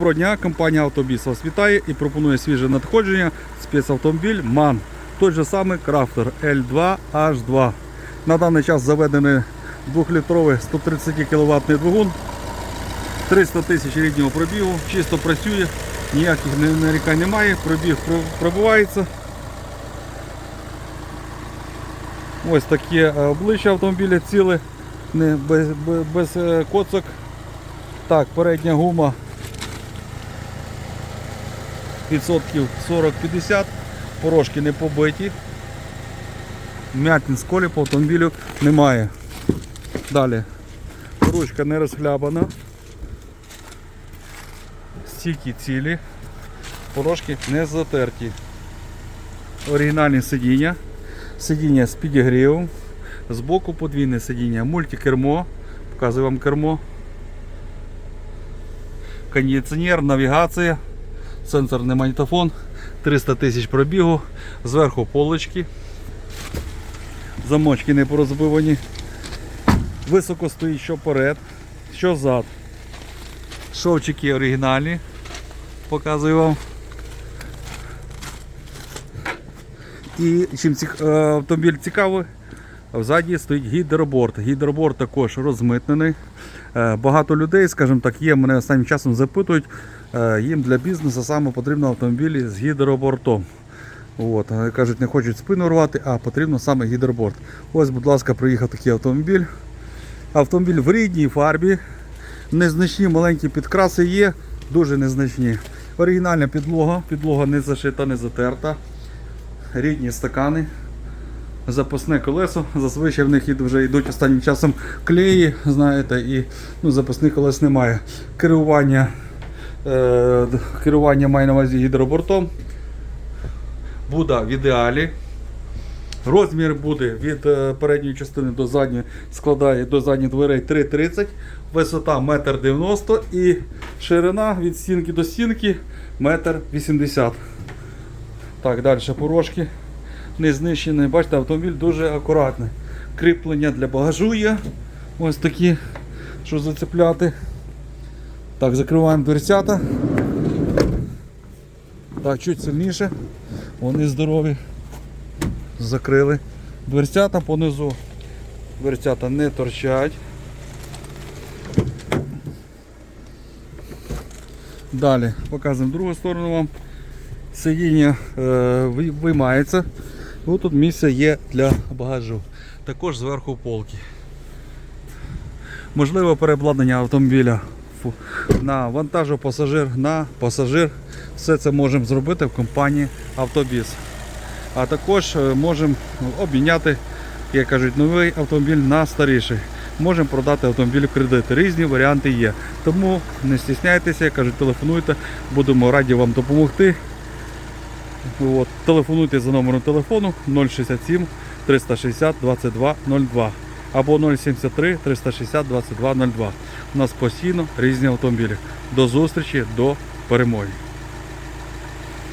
Доброго дня, компанія Автобіс вас вітає і пропонує свіже надходження спецавтомобіль MAN. Той же самий Крафтер L2H2. На даний час заведений 2-літровий 130 кВт двигун, 300 тисяч ріднього пробігу, чисто працює, ніяких нарікань немає, пробіг про- пробивається. Ось таке е, обличчя автомобіля ціле, без, без, без е, коцок. Так, передня гума відсотків 40-50, порошки не побиті. М'ятин з колі по автомобілю немає. Далі. Ручка не розхлябана. Стійки цілі. Порошки не затерті. Оригінальні сидіння. Сидіння з підігрівом. Збоку подвійне сидіння. Мультикермо. Показую вам кермо. Кондиціонер, навігація сенсорний магнітофон, 300 тисяч пробігу, зверху полочки, замочки не порозбивані. Високо стоїть що перед, що зад. Шовчики оригінальні. Показую вам. І чим е, автомобіль цікавий, Взаді стоїть гідроборд. Гідроборд також розмитнений. Е, Багато людей, скажімо так, є, мене останнім часом запитують, е, їм для бізнесу саме потрібно автомобілі з гідробортом. От, кажуть, не хочуть спину рвати, а потрібно саме гідроборд. Ось, будь ласка, приїхав такий автомобіль. Автомобіль в рідній фарбі. Незначні маленькі підкраси є, дуже незначні. Оригінальна підлога, підлога не зашита, не затерта. Рідні стакани запасне колесо. Зазвичай в них вже йдуть останнім часом клеї, знаєте, і ну, запасних колес немає. Керування, е, керування має на увазі гідробортом. Буде в ідеалі. Розмір буде від е, передньої частини до задньої складає до задніх дверей 3,30, висота 1,90 м і ширина від стінки до стінки 1,80 м. Так, далі порошки не знищений. Бачите, автомобіль дуже акуратний. Кріплення для багажу є. Ось такі, що зацепляти. Так, закриваємо дверцята. Так, чуть сильніше. Вони здорові. Закрили. Дверцята понизу. Дверцята не торчать. Далі показуємо другу сторону вам. Сидіння е, виймається. Ось тут місце є для багажу. Також зверху полки. Можливе переобладнання автомобіля на вантажопасажир, на пасажир. Все це можемо зробити в компанії Автобіс. А також е, можемо обміняти, як кажуть, новий автомобіль на старіший. Можемо продати автомобіль в кредит. Різні варіанти є. Тому не стісняйтеся, кажуть, телефонуйте, будемо раді вам допомогти. От, телефонуйте за номером телефону 067 360 22 02 або 073 360 22 02. У нас постійно різні автомобілі. До зустрічі, до перемоги.